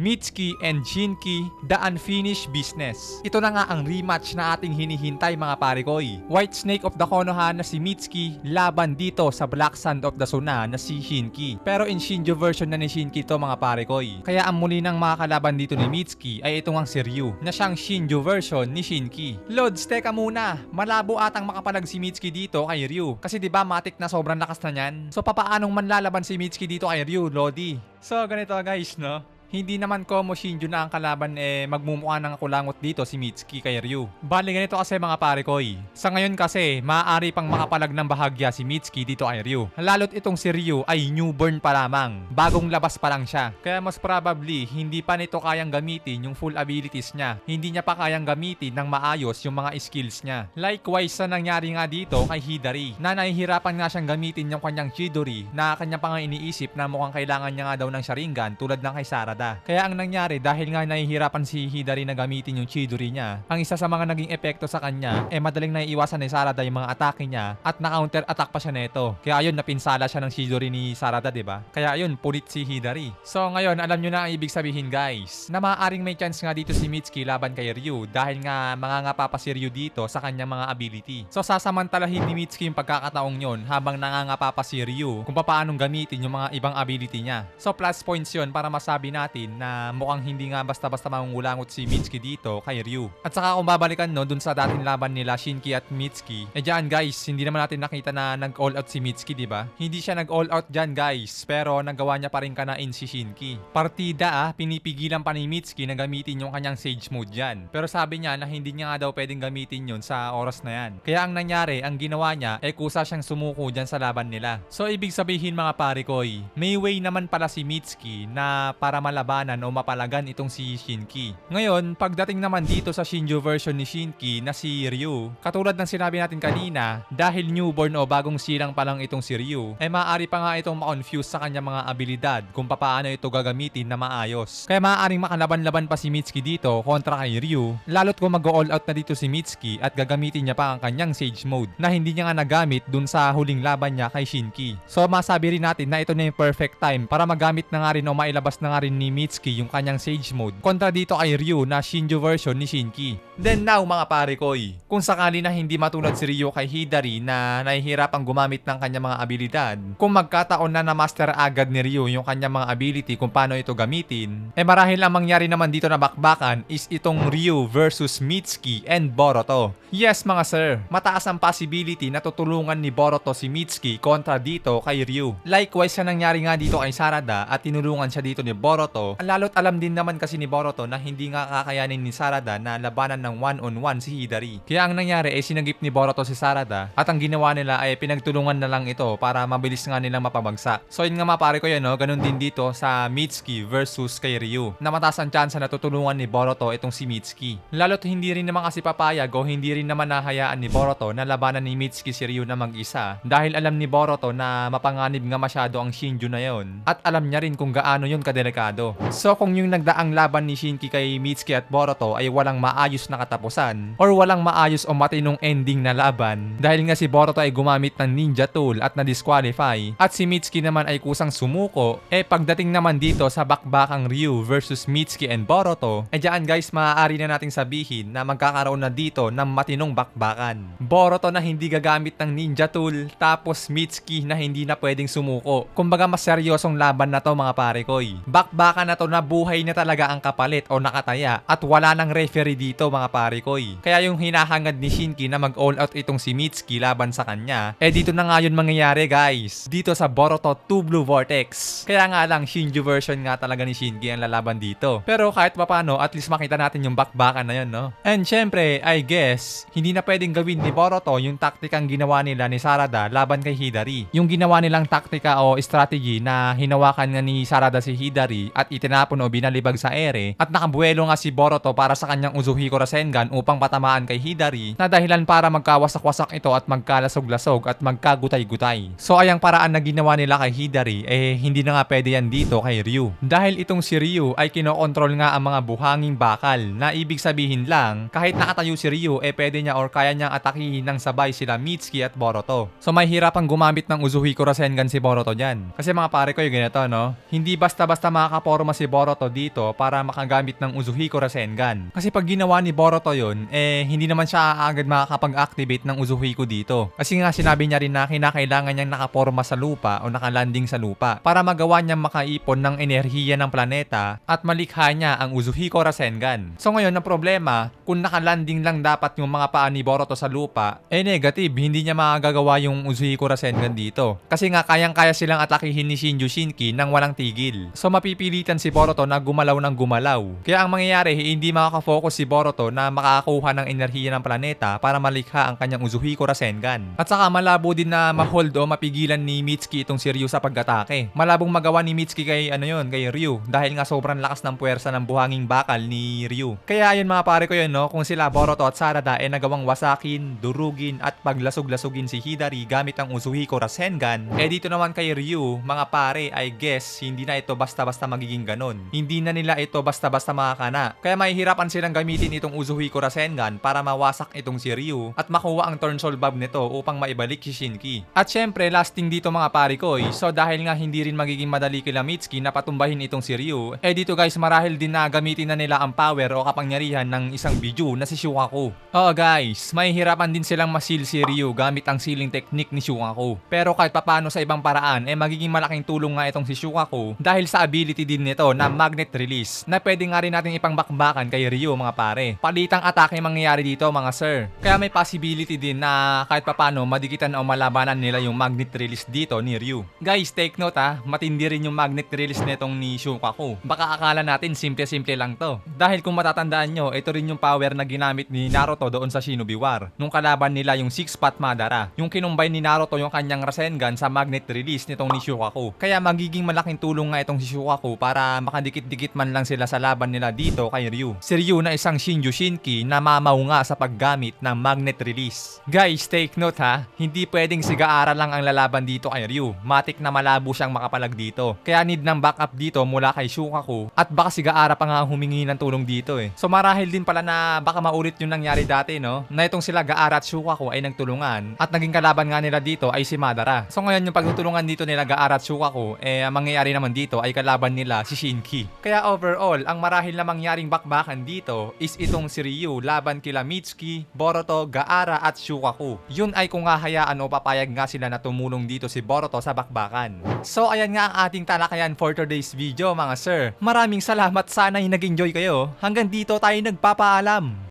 Mitsuki and Shinki, The Unfinished Business. Ito na nga ang rematch na ating hinihintay mga pare koy. White Snake of the Konoha na si Mitsuki laban dito sa Black Sand of the Suna na si Shinki. Pero in Shinjo version na ni Shinki to mga pare koy. Kaya ang muli ng mga kalaban dito ni Mitsuki ay itong ang si Ryu na siyang Shinjo version ni Shinki. Lods, teka muna. Malabo atang makapalag si Mitsuki dito kay Ryu. Kasi 'di ba matik na sobrang lakas na niyan. So papaanong manlalaban si Mitsuki dito kay Ryu, Lodi? So ganito guys, no? Hindi naman Komo Shinjo na ang kalaban eh magmumukha ng kulangot dito si Mitsuki kay Ryu. Bali ganito kasi mga pare koy. Sa ngayon kasi, maaari pang makapalag ng bahagya si Mitsuki dito kay Ryu. Lalo't itong si Ryu ay newborn pa lamang. Bagong labas pa lang siya. Kaya mas probably, hindi pa nito kayang gamitin yung full abilities niya. Hindi niya pa kayang gamitin ng maayos yung mga skills niya. Likewise sa nangyari nga dito kay Hidari, na nahihirapan nga siyang gamitin yung kanyang Chidori na kanya pa iniisip na mukhang kailangan niya nga daw ng Sharingan tulad ng kay Sarada. Kaya ang nangyari dahil nga nahihirapan si Hidari na gamitin yung Chidori niya, ang isa sa mga naging epekto sa kanya, eh madaling naiiwasan ni Sarada yung mga atake niya at na-counter attack pa siya neto. Kaya ayun, napinsala siya ng Chidori ni Sarada, di ba? Kaya ayun, pulit si Hidari. So ngayon, alam nyo na ang ibig sabihin guys, na maaaring may chance nga dito si Mitsuki laban kay Ryu dahil nga mangangapa pa si Ryu dito sa kanyang mga ability. So sasamantalahin ni Mitsuki yung pagkakataong yon habang nangangapa pa si Ryu kung paanong gamitin yung mga ibang ability niya. So plus points yon para masabi natin na mukhang hindi nga basta-basta mangungulangot si Mitsuki dito kay Ryu. At saka kung babalikan no dun sa dating laban nila Shinki at Mitsuki, eh dyan guys, hindi naman natin nakita na nag-all out si Mitsuki, di ba? Hindi siya nag-all out dyan guys, pero nagawa niya pa rin kanain si Shinki. Partida ah, pinipigilan pa ni Mitsuki na gamitin yung kanyang Sage Mode dyan. Pero sabi niya na hindi niya nga daw pwedeng gamitin yun sa oras na yan. Kaya ang nangyari, ang ginawa niya, eh kusa siyang sumuko dyan sa laban nila. So ibig sabihin mga pare koy, may way naman pala si Mitsuki na para malabanan o mapalagan itong si Shinki. Ngayon, pagdating naman dito sa Shinjo version ni Shinki na si Ryu, katulad ng sinabi natin kanina, dahil newborn o bagong silang pa lang itong si Ryu, ay maaari pa nga itong ma-confuse sa kanya mga abilidad kung paano ito gagamitin na maayos. Kaya maaaring makalaban-laban pa si Mitsuki dito kontra kay Ryu, lalot kung mag-all out na dito si Mitsuki at gagamitin niya pa ang kanyang Sage Mode na hindi niya nga nagamit dun sa huling laban niya kay Shinki. So masabi rin natin na ito na yung perfect time para magamit na nga rin o mailabas na nga rin ni Mitsuki yung kanyang Sage Mode kontra dito kay Ryu na Shinjo version ni Shinki. Then now mga pare koy, kung sakali na hindi matulad si Ryu kay Hidari na nahihirapang gumamit ng kanyang mga abilidad, kung magkataon na na-master agad ni Ryu yung kanyang mga ability kung paano ito gamitin, eh marahil ang mangyari naman dito na bakbakan is itong Ryu versus Mitsuki and Boruto. Yes mga sir, mataas ang possibility na tutulungan ni Boruto si Mitsuki kontra dito kay Ryu. Likewise sa nangyari nga dito kay Sarada at tinulungan siya dito ni Boruto, lalo't alam din naman kasi ni Boruto na hindi nga kakayanin ni Sarada na labanan ng one-on-one si Hidari. Kaya ang nangyari ay sinagip ni Boruto si Sarada at ang ginawa nila ay pinagtulungan na lang ito para mabilis nga nilang mapabagsak. So yun nga mga pare ko yan no, ganun din dito sa Mitsuki versus kay Ryu. Na mataas ang chance na tutulungan ni Boruto itong si Mitsuki. Lalo't hindi rin naman kasi papayag o hindi rin naman nahayaan ni Boruto na labanan ni Mitsuki si Ryu na mag-isa dahil alam ni Boruto na mapanganib nga masyado ang Shinjo na yon at alam niya rin kung gaano yun kadelikado. So kung yung nagdaang laban ni Shinki kay Mitsuki at Boruto ay walang maayos na katapusan or walang maayos o matinong ending na laban dahil nga si Boruto ay gumamit ng ninja tool at na-disqualify at si Mitsuki naman ay kusang sumuko eh pagdating naman dito sa bakbakang Ryu versus Mitsuki and Boruto eh dyan guys maaari na nating sabihin na magkakaroon na dito ng matinong bakbakan. Boruto na hindi gagamit ng ninja tool tapos Mitsuki na hindi na pwedeng sumuko. Kumbaga mas seryosong laban na to mga pare koy. Bakbakan na to na buhay na talaga ang kapalit o nakataya at wala nang referee dito mga pare koy. Kaya yung hinahangad ni Shinki na mag all out itong si Mitsuki laban sa kanya, eh dito na nga yun mangyayari guys. Dito sa Boruto 2 Blue Vortex. Kaya nga lang Shinju version nga talaga ni Shinki ang lalaban dito. Pero kahit papano at least makita natin yung bakbakan na yun no. And syempre I guess hindi na pwedeng gawin ni Boruto yung taktikang ginawa nila ni Sarada laban kay Hidari. Yung ginawa nilang taktika o strategy na hinawakan nga ni Sarada si Hidari at itinapon o binalibag sa ere at nakabuelo nga si Boruto para sa kanyang Uzuhiko Rasengan upang patamaan kay Hidari na dahilan para magkawasak-wasak ito at magkalasog-lasog at magkagutay-gutay. So ayang paraan na ginawa nila kay Hidari eh hindi na nga pwede yan dito kay Ryu. Dahil itong si Ryu ay kinokontrol nga ang mga buhanging bakal na ibig sabihin lang kahit nakatayo si Ryu eh pwede niya or kaya niyang atakihin ng sabay sila Mitsuki at Boruto. So may hirapang gumamit ng Uzuhiko Rasengan si Boruto dyan. Kasi mga pare ko yung ganito no, hindi basta-basta makakapos nakaporma si Boruto dito para makagamit ng Uzuhiko Rasengan. Kasi pag ginawa ni Boruto yun, eh hindi naman siya agad makakapag-activate ng Uzuhiko dito. Kasi nga sinabi niya rin na kinakailangan niyang nakaporma sa lupa o nakalanding sa lupa para magawa niyang makaipon ng enerhiya ng planeta at malikha niya ang Uzuhiko Rasengan. So ngayon ang problema, kung nakalanding lang dapat yung mga paa ni Boruto sa lupa, eh negative, hindi niya magagawa yung Uzuhiko Rasengan dito. Kasi nga kayang-kaya silang atakihin ni Shinju Shinki nang walang tigil. So mapipilitan si Boruto na gumalaw ng gumalaw. Kaya ang mangyayari, hindi makakafocus si Boruto na makakuha ng enerhiya ng planeta para malikha ang kanyang Uzuhiko Rasengan. At saka malabo din na ma-hold o mapigilan ni Mitsuki itong si Ryu sa pag-atake. Malabong magawa ni Mitsuki kay ano yun, kay Ryu dahil nga sobrang lakas ng puwersa ng buhanging bakal ni Ryu. Kaya ayun mga pare ko yun no, kung sila Boruto at Sarada ay nagawang wasakin, durugin at paglasog-lasugin si Hidari gamit ang Uzuhiko Rasengan, eh dito naman kay Ryu, mga pare, I guess, hindi na ito basta-basta magiging ganon. Hindi na nila ito basta-basta makakana. Kaya mahihirapan silang gamitin itong Uzuhiko Rasengan para mawasak itong si Ryu at makuha ang turn bob nito upang maibalik si Shinki. At syempre, lasting dito mga pare ko, eh. so dahil nga hindi rin magiging madali kila Mitsuki na patumbahin itong si Ryu, eh dito guys, marahil din na gamitin na nila ang power o kapangyarihan ng isang Biju na si Shukaku. Oo guys, mahihirapan din silang masil si Ryu gamit ang sealing technique ni Shukaku. Pero kahit papano sa ibang paraan, eh magiging malaking tulong nga itong si Shukaku dahil sa ability din nito na magnet release na pwede nga rin natin ipangbakbakan kay Ryu mga pare. Palitang atake mangyayari dito mga sir. Kaya may possibility din na kahit papano madikitan o malabanan nila yung magnet release dito ni Ryu. Guys, take note ha, matindi rin yung magnet release nitong ni Shukaku. Baka akala natin simple-simple lang to. Dahil kung matatandaan nyo, ito rin yung power na ginamit ni Naruto doon sa Shinobi War. Nung kalaban nila yung Six Path Madara. Yung kinumbay ni Naruto yung kanyang Rasengan sa magnet release nitong ni Shukaku. Kaya magiging malaking tulong nga itong si Shukaku para makadikit-dikit man lang sila sa laban nila dito kay Ryu. Si Ryu na isang Shinju Shinki na mamaw nga sa paggamit ng magnet release. Guys, take note ha, hindi pwedeng si Gaara lang ang lalaban dito kay Ryu. Matik na malabo siyang makapalag dito. Kaya need ng backup dito mula kay Shukaku at baka si Gaara pa nga humingi ng tulong dito eh. So marahil din pala na baka maulit yung nangyari dati no, na itong sila Gaara at Shukaku ay nagtulungan at naging kalaban nga nila dito ay si Madara. So ngayon yung pagtutulungan dito nila Gaara at Shukaku, eh ang mangyayari naman dito ay kalaban nila si Shinki. Kaya overall, ang marahil na mangyaring bakbakan dito is itong si Ryu laban kila Mitsuki, Boruto, Gaara at Shukaku. Yun ay kung hahayaan o papayag nga sila na tumulong dito si Boruto sa bakbakan. So ayan nga ang ating talakayan for today's video mga sir. Maraming salamat sana ay nag-enjoy kayo. Hanggang dito tayo nagpapaalam.